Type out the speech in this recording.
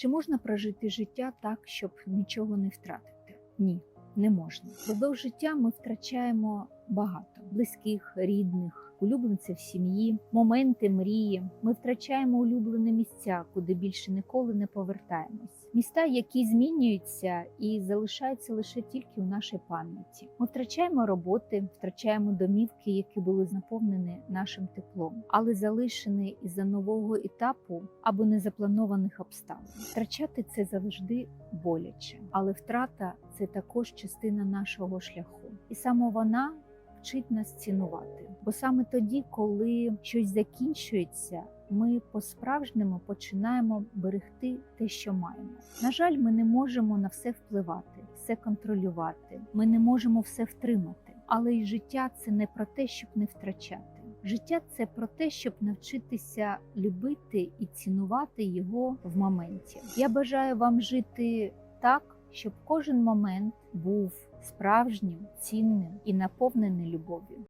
Чи можна прожити життя так, щоб нічого не втратити? Ні, не можна. Продовж життя ми втрачаємо багато близьких, рідних. Улюбленців сім'ї, моменти мрії. Ми втрачаємо улюблені місця, куди більше ніколи не повертаємось. Міста, які змінюються і залишаються лише тільки у нашій пам'яті. Ми втрачаємо роботи, втрачаємо домівки, які були наповнені нашим теплом, але залишені із-за нового етапу або незапланованих обставин. Втрачати це завжди боляче, але втрата це також частина нашого шляху, і саме вона вчить нас цінувати. Бо саме тоді, коли щось закінчується, ми по-справжньому починаємо берегти те, що маємо. На жаль, ми не можемо на все впливати, все контролювати. Ми не можемо все втримати. Але і життя це не про те, щоб не втрачати. Життя це про те, щоб навчитися любити і цінувати його в моменті. Я бажаю вам жити так, щоб кожен момент був справжнім, цінним і наповнений любов'ю.